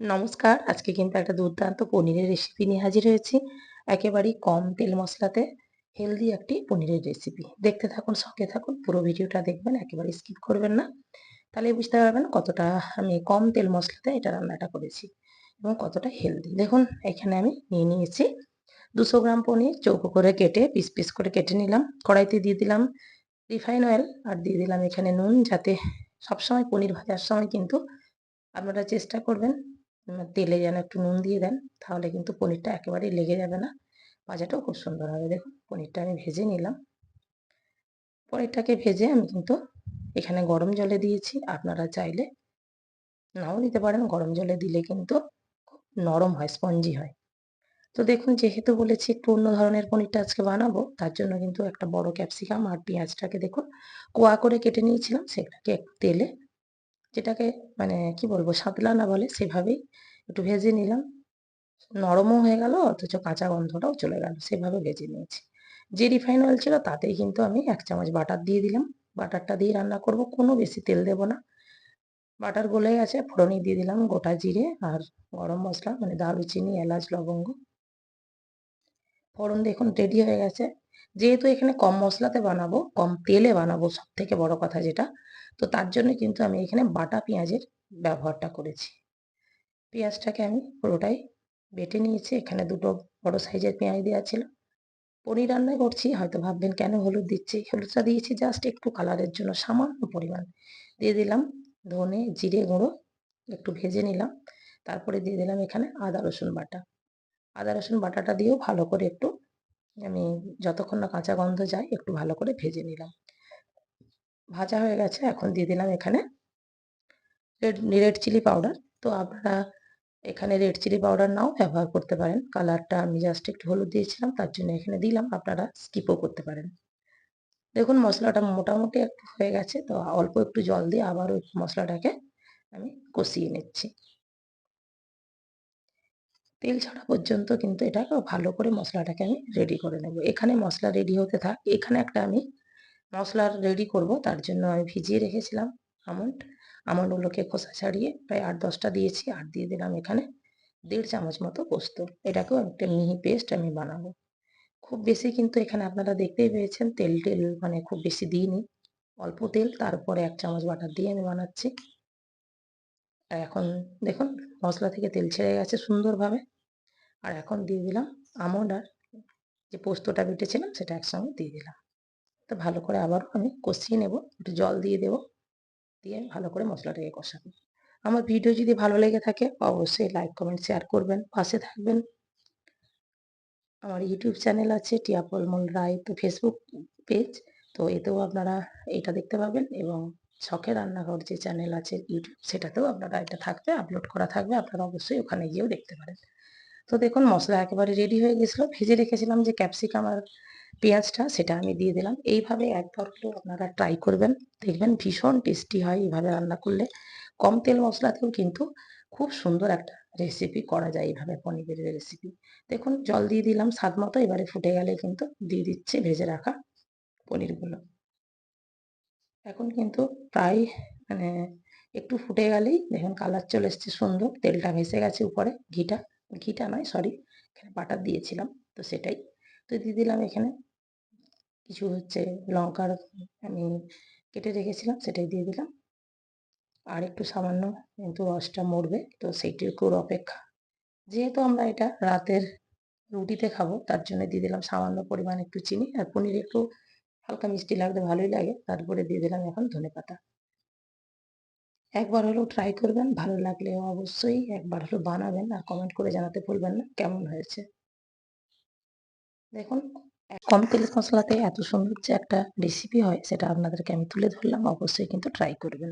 নমস্কার, আজকে কিন্তু একটা দুর্দান্ত পনিরের রেসিপি নিয়ে হাজির হয়েছি। একেবারেই কম তেল মশলাতে হেলদি একটি পনিরের রেসিপি দেখতে থাকুন, সঙ্গে থাকুন, পুরো ভিডিওটা দেখবেন, একেবারে স্কিপ করবেন না। তাহলে বুঝতে পারবেন কতটা আমি কম তেল মশলাতে এটা রান্নাটা করেছি এবং কতটা হেলদি দেখুন, এখানে আমি নিয়ে নিয়েছি দুশো গ্রাম পনির, চৌকো করে কেটে পিস পিস করে কেটে নিলাম। কড়াইতে দিয়ে দিলাম রিফাইন অয়েল আর দিয়ে দিলাম এখানে নুন, যাতে সবসময় পনির ভাজার সময় কিন্তু আপনারা চেষ্টা করবেন তেলে যেন একটু নুন দিয়ে দেন, তাহলে কিন্তু পনিরটা একেবারেই লেগে যাবে না। ভাজাটাও খুব সুন্দর হবে। দেখুন, পনিরটা আমি ভেজে নিলাম। পনিরটাকে ভেজে আমি কিন্তু এখানে গরম জলে দিয়েছি। আপনারা চাইলে নাও দিতে পারেন। গরম জলে দিলে কিন্তু খুব নরম হয়, স্পঞ্জি হয়। তো দেখুন, যেহেতু বলেছি একটু অন্য ধরনের পনিরটা আজকে বানাবো, তার জন্য কিন্তু একটা বড় ক্যাপসিকাম আর পেঁয়াজটাকে দেখুন, কোয়া করে কেটে নিয়েছিলাম। সেটাকে তেলে যেটাকে মানে কি বলব, সাতলা না বলে সেভাবেই একটু ভেজে নিলাম। নরমও হয়ে গেল, অথচ কাঁচা গন্ধটাও চলে গেল, সেভাবে ভেজে নিয়েছি। যে রিফাইন অয়েল ছিল তাতেই কিন্তু আমি এক চামচ বাটার দিয়ে দিলাম। বাটারটা দিয়ে রান্না করব, কোনো বেশি তেল দেব না। বাটার গলে গেছে ফোড়নি দিয়ে দিলাম গোটা জিরে আর গরম মশলা মানে দারুচিনি, এলাচ, লবঙ্গ। ফোড়ন দেখুন রেডি হয়ে গেছে। যেহেতু এখানে কম মশলাতে বানাবো, কম তেলে বানাবো সব থেকে বড় কথা যেটা, তো তার জন্য কিন্তু আমি এখানে বাটা পেঁয়াজের ব্যবহারটা করেছি। পেঁয়াজটাকে আমি পুরোটাই বেটে নিয়েছি, এখানে দুটো বড় সাইজের পেঁয়াজ দেওয়া ছিল। পনির রান্না করছি, হয়তো ভাববেন কেন হলুদ দিচ্ছি, হলুদটা দিয়েছি জাস্ট একটু কালারের জন্য সামান্য পরিমাণ। দিয়ে দিলাম ধনে জিরে গুঁড়ো, একটু ভেজে নিলাম, তারপরে দিয়ে দিলাম এখানে আদা রসুন বাটা। আদা রসুন বাটাটা দিয়েও ভালো করে একটু আমি যতক্ষণ না কাঁচা গন্ধ যায়, একটু ভালো করে ভেজে নিলাম। ভাজা হয়ে গেছে, এখন দিয়ে দিলাম এখানে রেড চিলি পাউডার তো আপনারা এখানে রেড চিলি পাউডার নাও ব্যবহার করতে পারেন। কালারটা আমি জাস্ট একটু হলুদ দিয়েছিলাম, তার জন্য এখানে দিলাম, আপনারা স্কিপও করতে পারেন। দেখুন, মশলাটা মোটামুটি একটু হয়ে গেছে, তো অল্প একটু জল দিয়ে আবার ওই মশলাটাকে আমি কষিয়ে নিচ্ছি। তেল ছাড়া পর্যন্ত কিন্তু এটাকে ভালো করে মশলাটাকে আমি রেডি করে নেব। এখানে মশলা রেডি হতে থাক, এখানে একটা আমি মশলার রেডি করব, তার জন্য আমি ভিজিয়ে রেখেছিলাম আমন্ড। আমন্ডগুলোকে খোসা ছাড়িয়ে প্রায় আট দশটা দিয়েছি আর দিয়ে দিলাম এখানে দেড় চামচ মতো পোস্ত। এটাকেও একটা মিহি পেস্ট আমি বানাবো। খুব বেশি কিন্তু এখানে আপনারা দেখতেই পেয়েছেন, তেল টেল মানে খুব বেশি দিইনি। অল্প তেল, তারপরে এক চামচ বাটার দিয়ে আমি বানাচ্ছি। এখন দেখুন, মশলা থেকে তেল ছেড়ে গেছে সুন্দরভাবে। আর এখন দিয়ে দিলাম আমন্ড আর যে পোস্তটা বেটেছিলাম সেটা একসঙ্গে দিয়ে দিলাম। তো ভালো করে আবারও আমি কষিয়ে নেব, একটু জল দিয়ে দেবো, দিয়ে ভালো করে মশলাটাকে কষাবো। আমার ভিডিও যদি ভালো লেগে থাকে অবশ্যই লাইক কমেন্ট শেয়ার করবেন, পাশে থাকবেন। আমার ইউটিউব চ্যানেল আছে টিয়া পলমল রায়, তো ফেসবুক পেজ তো এতেও আপনারা এটা দেখতে পাবেন এবং শখের রান্নাঘর যে চ্যানেল আছে ইউটিউব সেটাতেও আপনারা এটা থাকবে আপলোড করা থাকবে, আপনারা অবশ্যই ওখানে গিয়েও দেখতে পারেন। তো দেখুন, মশলা একেবারে রেডি হয়ে গেছিল। ভেজে রেখেছিলাম যে ক্যাপসিকাম আর পেঁয়াজটা, সেটা আমি দিয়ে দিলাম। এইভাবে একবার হলেও আপনারা ট্রাই করবেন। দেখবেন ভীষণ টেস্টি হয় এইভাবে রান্না করলে। কম তেল মশলাতেও কিন্তু খুব সুন্দর একটা রেসিপি করা যায় এইভাবে পনিরের রেসিপি দেখুন, জল দিয়ে দিলাম, স্বাদ মতো। এবারে ফুটে গেলে কিন্তু দিয়ে দিচ্ছে ভেজে রাখা পনিরগুলো। এখন কিন্তু প্রায় মানে একটু ফুটে গেলেই দেখুন কালার চলে এসছে সুন্দর, তেলটা ভেসে গেছে উপরে, ঘিটা ঘিটা নয় সরি এখানে বাটার দিয়েছিলাম, তো সেটাই। তো দিয়ে দিলাম এখানে কিছু হচ্ছে লঙ্কার, আমি কেটে রেখেছিলাম, সেটাই দিয়ে দিলাম। আর একটু সামান্য কিন্তু রসটা মরবে, তো সেইটুকুর অপেক্ষা। যেহেতু আমরা এটা রাতের রুটিতে খাব, তার জন্য দিয়ে দিলাম সামান্য পরিমাণ একটু চিনি আর পনির একটু হালকা মিষ্টি লাগতে ভালোই লাগে। তারপরে দিয়ে দিলাম এখন ধনে পাতা। একবার হলেও ট্রাই করবেন, ভালো লাগলে অবশ্যই একবার হলেও বানাবেন আর কমেন্ট করে জানাতে ভুলবেন না, কেমন হয়েছে? দেখুন, কম তেলের মশলাতে এত সুন্দর যে একটা রেসিপি হয়, সেটা আপনাদেরকে আমি তুলে ধরলাম, অবশ্যই কিন্তু ট্রাই করবেন।